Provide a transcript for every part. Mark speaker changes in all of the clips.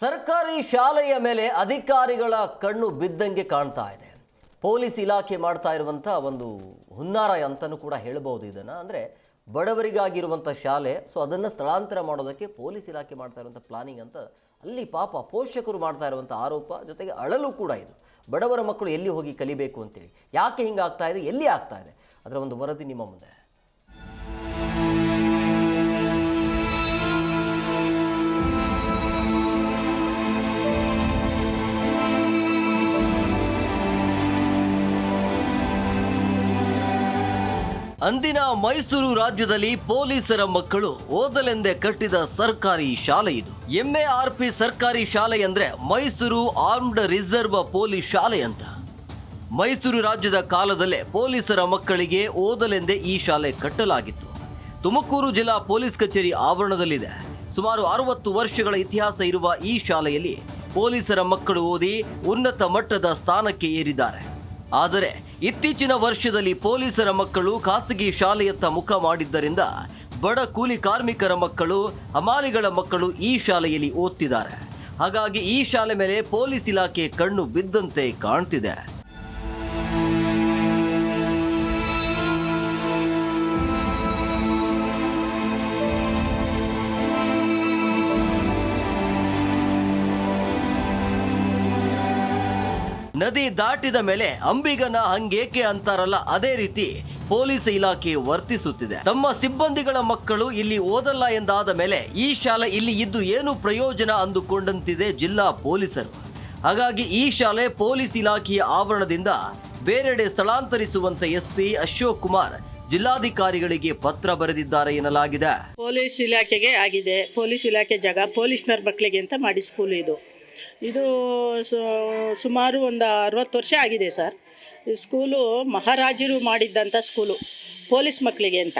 Speaker 1: ಸರ್ಕಾರಿ ಶಾಲೆಯ ಮೇಲೆ ಅಧಿಕಾರಿಗಳ ಕಣ್ಣು ಬಿದ್ದಂಗೆ ಕಾಣ್ತಾ ಇದೆ. ಪೊಲೀಸ್ ಇಲಾಖೆ ಮಾಡ್ತಾ ಇರುವಂಥ ಒಂದು ಹುನ್ನಾರ ಅಂತಲೂ ಕೂಡ ಹೇಳ್ಬೋದು ಇದನ್ನು. ಅಂದರೆ ಬಡವರಿಗಾಗಿರುವಂಥ ಶಾಲೆ ಸೊ ಅದನ್ನು ಸ್ಥಳಾಂತರ ಮಾಡೋದಕ್ಕೆ ಪೊಲೀಸ್ ಇಲಾಖೆ ಮಾಡ್ತಾ ಇರುವಂಥ ಪ್ಲಾನಿಂಗ್ ಅಂತ ಅಲ್ಲಿ ಪಾಪ ಪೋಷಕರು ಮಾಡ್ತಾ ಇರುವಂಥ ಆರೋಪ, ಜೊತೆಗೆ ಅಳಲು ಕೂಡ ಇದು. ಬಡವರ ಮಕ್ಕಳು ಎಲ್ಲಿ ಹೋಗಿ ಕಲಿಬೇಕು ಅಂತೇಳಿ. ಯಾಕೆ ಹಿಂಗೆ ಆಗ್ತಾ ಇದೆ? ಎಲ್ಲಿ ಆಗ್ತಾ ಇದೆ? ಅದರ ಒಂದು ವರದಿ ನಿಮ್ಮ ಮುಂದೆ. ಅಂದಿನ ಮೈಸೂರು ರಾಜ್ಯದಲ್ಲಿ ಪೊಲೀಸರ ಮಕ್ಕಳು ಓದಲೆಂದೇ ಕಟ್ಟಿದ ಸರ್ಕಾರಿ ಶಾಲೆ ಇದು. ಎಂಎಆರ್ಪಿ ಸರ್ಕಾರಿ ಶಾಲೆ ಅಂದ್ರೆ ಮೈಸೂರು ಆರ್ಮ್ಡ್ ರಿಸರ್ವ್ ಪೊಲೀಸ್ ಶಾಲೆ ಅಂತ. ಮೈಸೂರು ರಾಜ್ಯದ ಕಾಲದಲ್ಲೇ ಪೊಲೀಸರ ಮಕ್ಕಳಿಗೆ ಓದಲೆಂದೇ ಈ ಶಾಲೆ ಕಟ್ಟಲಾಗಿತ್ತು. ತುಮಕೂರು ಜಿಲ್ಲಾ ಪೊಲೀಸ್ ಕಚೇರಿ ಆವರಣದಲ್ಲಿದೆ. ಸುಮಾರು ಅರವತ್ತು ವರ್ಷಗಳ ಇತಿಹಾಸ ಇರುವ ಈ ಶಾಲೆಯಲ್ಲಿ ಪೊಲೀಸರ ಮಕ್ಕಳು ಓದಿ ಉನ್ನತ ಮಟ್ಟದ ಸ್ಥಾನಕ್ಕೆ ಏರಿದ್ದಾರೆ. ಆದರೆ ಇತ್ತೀಚಿನ ವರ್ಷದಲ್ಲಿ ಪೊಲೀಸರ ಮಕ್ಕಳು ಖಾಸಗಿ ಶಾಲೆಯತ್ತ ಮುಖ ಮಾಡಿದ್ದರಿಂದ ಬಡ ಕೂಲಿ ಕಾರ್ಮಿಕರ ಮಕ್ಕಳು ಹಮಾಲಿಗಳ ಮಕ್ಕಳು ಈ ಶಾಲೆಯಲ್ಲಿ ಓದ್ತಿದ್ದಾರೆ. ಹಾಗಾಗಿ ಈ ಶಾಲೆ ಮೇಲೆ ಪೊಲೀಸ್ ಇಲಾಖೆ ಕಣ್ಣು ಬಿದ್ದಂತೆ ಕಾಣ್ತಿದೆ. ನದಿ ದಾಟಿದ ಮೇಲೆ ಅಂಬಿಗನ ಹಂಗೇಕೆ ಅಂತಾರಲ್ಲ, ಅದೇ ರೀತಿ ಪೊಲೀಸ್ ಇಲಾಖೆ ವರ್ತಿಸುತ್ತಿದೆ. ತಮ್ಮ ಸಿಬ್ಬಂದಿಗಳ ಮಕ್ಕಳು ಇಲ್ಲಿ ಓದಲ್ಲ ಎಂದಾದ ಮೇಲೆ ಈ ಶಾಲೆ ಇಲ್ಲಿ ಇದ್ದು ಏನು ಪ್ರಯೋಜನ ಅಂದುಕೊಂಡಂತಿದೆ ಜಿಲ್ಲಾ ಪೊಲೀಸರು. ಹಾಗಾಗಿ ಈ ಶಾಲೆ ಪೊಲೀಸ್ ಇಲಾಖೆಯ ಆವರಣದಿಂದ ಬೇರೆಡೆ ಸ್ಥಳಾಂತರಿಸುವಂತೆ ಎಸ್ಪಿ ಅಶೋಕ್ ಕುಮಾರ್ ಜಿಲ್ಲಾಧಿಕಾರಿಗಳಿಗೆ ಪತ್ರ ಬರೆದಿದ್ದಾರೆ ಎನ್ನಲಾಗಿದೆ.
Speaker 2: ಪೊಲೀಸ್ ಇಲಾಖೆಗೆ ಆಗಿದೆ. ಪೊಲೀಸ್ ಇಲಾಖೆ ಜಾಗ ಪೊಲೀಸ್ನರ ಮಕ್ಕಳಿಗೆ ಅಂತ ಮಾಡಿ ಸ್ಕೂಲ್ ಇದು. ಇದು ಸುಮಾರು ಒಂದು ಅರವತ್ತು ವರ್ಷ ಆಗಿದೆ ಸರ್. ಈ ಸ್ಕೂಲು ಮಹಾರಾಜರು ಮಾಡಿದ್ದಂಥ ಸ್ಕೂಲು, ಪೊಲೀಸ್ ಮಕ್ಕಳಿಗೆ ಅಂತ.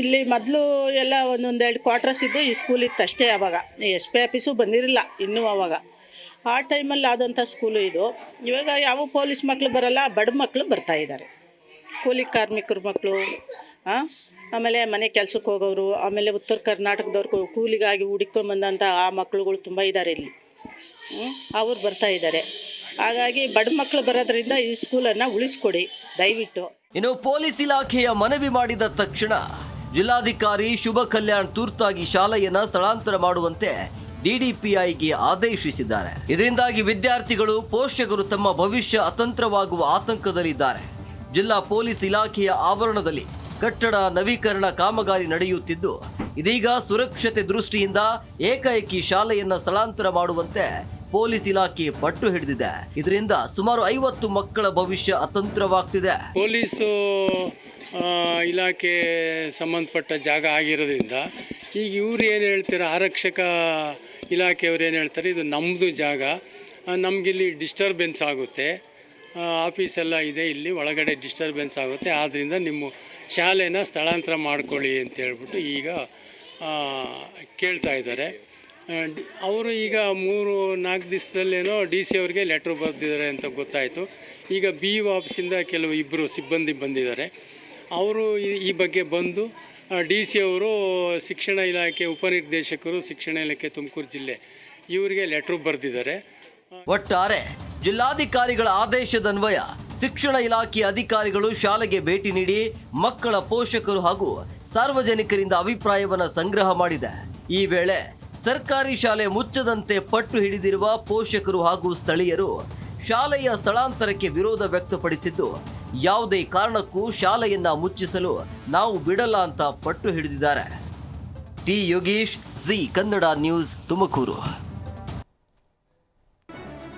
Speaker 2: ಇಲ್ಲಿ ಮೊದಲು ಎಲ್ಲ ಒಂದೊಂದೆರಡು ಕ್ವಾರ್ಟರ್ಸ್ ಇದ್ದು ಈ ಸ್ಕೂಲ್ ಇತ್ತು ಅಷ್ಟೇ ಆವಾಗ ಎಸ್ ಪಿ ಆಫೀಸು ಬಂದಿರಲಿಲ್ಲ ಇನ್ನೂ ಆವಾಗ ಆ ಟೈಮಲ್ಲಿ ಆದಂಥ ಸ್ಕೂಲು ಇದು. ಇವಾಗ ಯಾವ ಪೊಲೀಸ್ ಮಕ್ಕಳು ಬರಲ್ಲ, ಬಡ ಮಕ್ಕಳು ಬರ್ತಾ ಇದ್ದಾರೆ. ಕೂಲಿ ಕಾರ್ಮಿಕರ ಮಕ್ಕಳು ಆಮೇಲೆ ಮನೆ ಕೆಲ್ಸಕ್ಕೆ ಹೋಗೋರು, ಆಮೇಲೆ ಉತ್ತರ ಕರ್ನಾಟಕದವ್ರು ಕೂಲಿಗಾಗಿ ಹುಡುಕೊಂಬಂದಂಥ ಆ ಮಕ್ಕಳುಗಳು ತುಂಬ ಇದ್ದಾರೆ ಇಲ್ಲಿ? ಅವ್ರು ಬರ್ತಾ ಇದ್ದಾರೆ ಹಾಗಾಗಿ ಬಡ ಮಕ್ಕಳು ಬರೋದ್ರಿಂದ ಈ ಸ್ಕೂಲನ್ನು ಉಳಿಸ್ಕೊಡಿ, ದಯವಿಟ್ಟು.
Speaker 1: ಇನ್ನು ಪೊಲೀಸ್ ಇಲಾಖೆಯ ಮನವಿ ಮಾಡಿದ ತಕ್ಷಣ ಜಿಲ್ಲಾಧಿಕಾರಿ ಶುಭ ಕಲ್ಯಾಣ್ ತುರ್ತಾಗಿ ಶಾಲೆಯನ್ನ ಸ್ಥಳಾಂತರ ಮಾಡುವಂತೆ ಡಿಡಿಪಿಐಗೆ ಆದೇಶಿಸಿದ್ದಾರೆ. ಇದರಿಂದಾಗಿ ವಿದ್ಯಾರ್ಥಿಗಳು, ಪೋಷಕರು ತಮ್ಮ ಭವಿಷ್ಯ ಅತಂತ್ರವಾಗುವ ಆತಂಕದಲ್ಲಿದ್ದಾರೆ. ಜಿಲ್ಲಾ ಪೊಲೀಸ್ ಇಲಾಖೆಯ ಆವರಣದಲ್ಲಿ ಕಟ್ಟಡ ನವೀಕರಣ ಕಾಮಗಾರಿ ನಡೆಯುತ್ತಿದ್ದು, ಇದೀಗ ಸುರಕ್ಷತೆ ದೃಷ್ಟಿಯಿಂದ ಏಕಾಏಕಿ ಶಾಲೆಯನ್ನ ಸ್ಥಳಾಂತರ ಮಾಡುವಂತೆ ಪೊಲೀಸ್ ಇಲಾಖೆ ಪಟ್ಟು ಹಿಡಿದಿದೆ. ಇದರಿಂದ ಸುಮಾರು ಐವತ್ತು ಮಕ್ಕಳ ಭವಿಷ್ಯ ಅತಂತ್ರವಾಗ್ತಿದೆ.
Speaker 3: ಪೊಲೀಸು ಇಲಾಖೆ ಸಂಬಂಧಪಟ್ಟ ಜಾಗ ಆಗಿರೋದ್ರಿಂದ, ಈಗ ಇವ್ರು ಏನು ಹೇಳ್ತಾರೆ, ಆರಕ್ಷಕ ಇಲಾಖೆಯವ್ರು ಏನು ಹೇಳ್ತಾರೆ, ಇದು ನಮ್ಮದು ಜಾಗ. ನಮಗಿಲ್ಲಿ ಡಿಸ್ಟರ್ಬೆನ್ಸ್ ಆಗುತ್ತೆ. ಆಫೀಸೆಲ್ಲ ಇದೆ, ಇಲ್ಲಿ ಒಳಗಡೆ ಡಿಸ್ಟರ್ಬೆನ್ಸ್ ಆಗುತ್ತೆ. ಆದ್ದರಿಂದ ನಿಮ್ಮ ಶಾಲೆನ ಸ್ಥಳಾಂತರ ಮಾಡ್ಕೊಳ್ಳಿ ಅಂತ ಹೇಳ್ಬಿಟ್ಟು ಈಗ ಕೇಳ್ತಾ ಇದ್ದಾರೆ. ಅವರು ಈಗ ಮೂರು, ನಾಲ್ಕು ದಿವಸದಲ್ಲೇನೋ ಡಿ ಸಿ ಅವ್ರಿಗೆ ಲೆಟ್ರ್ ಬರೆದಿದ್ದಾರೆ ಅಂತ ಗೊತ್ತಾಯಿತು. ಈಗ ಬಿ ಯು ಆಫೀಸಿಂದ ಕೆಲವು ಇಬ್ಬರು ಸಿಬ್ಬಂದಿ ಬಂದಿದ್ದಾರೆ. ಅವರು ಈ ಬಗ್ಗೆ ಬಂದು ಡಿ ಸಿ ಅವರು ಶಿಕ್ಷಣ ಇಲಾಖೆ ಉಪನಿರ್ದೇಶಕರು ಶಿಕ್ಷಣ ಇಲಾಖೆ ತುಮಕೂರು ಜಿಲ್ಲೆ ಇವರಿಗೆ ಲೆಟ್ರ್ ಬರೆದಿದ್ದಾರೆ.
Speaker 1: ಒಟ್ಟಾರೆ ಜಿಲ್ಲಾಧಿಕಾರಿಗಳ ಆದೇಶದನ್ವಯ ಶಿಕ್ಷಣ ಇಲಾಖೆ ಅಧಿಕಾರಿಗಳು ಶಾಲೆಗೆ ಭೇಟಿ ನೀಡಿ ಮಕ್ಕಳ ಪೋಷಕರು ಹಾಗೂ ಸಾರ್ವಜನಿಕರಿಂದ ಅಭಿಪ್ರಾಯವನ್ನು ಸಂಗ್ರಹ ಮಾಡಿದೆ. ಈ ವೇಳೆ ಸರ್ಕಾರಿ ಶಾಲೆ ಮುಚ್ಚದಂತೆ ಪಟ್ಟು ಹಿಡಿದಿರುವ ಪೋಷಕರು ಹಾಗೂ ಸ್ಥಳೀಯರು ಶಾಲೆಯ ಸ್ಥಳಾಂತರಕ್ಕೆ ವಿರೋಧ ವ್ಯಕ್ತಪಡಿಸಿದ್ದು, ಯಾವುದೇ ಕಾರಣಕ್ಕೂ ಶಾಲೆಯನ್ನ ಮುಚ್ಚಿಸಲು ನಾವು ಬಿಡಲ್ಲ ಅಂತ ಪಟ್ಟು ಹಿಡಿದಿದ್ದಾರೆ. T Yogish Zee Kannada news Tumakuru.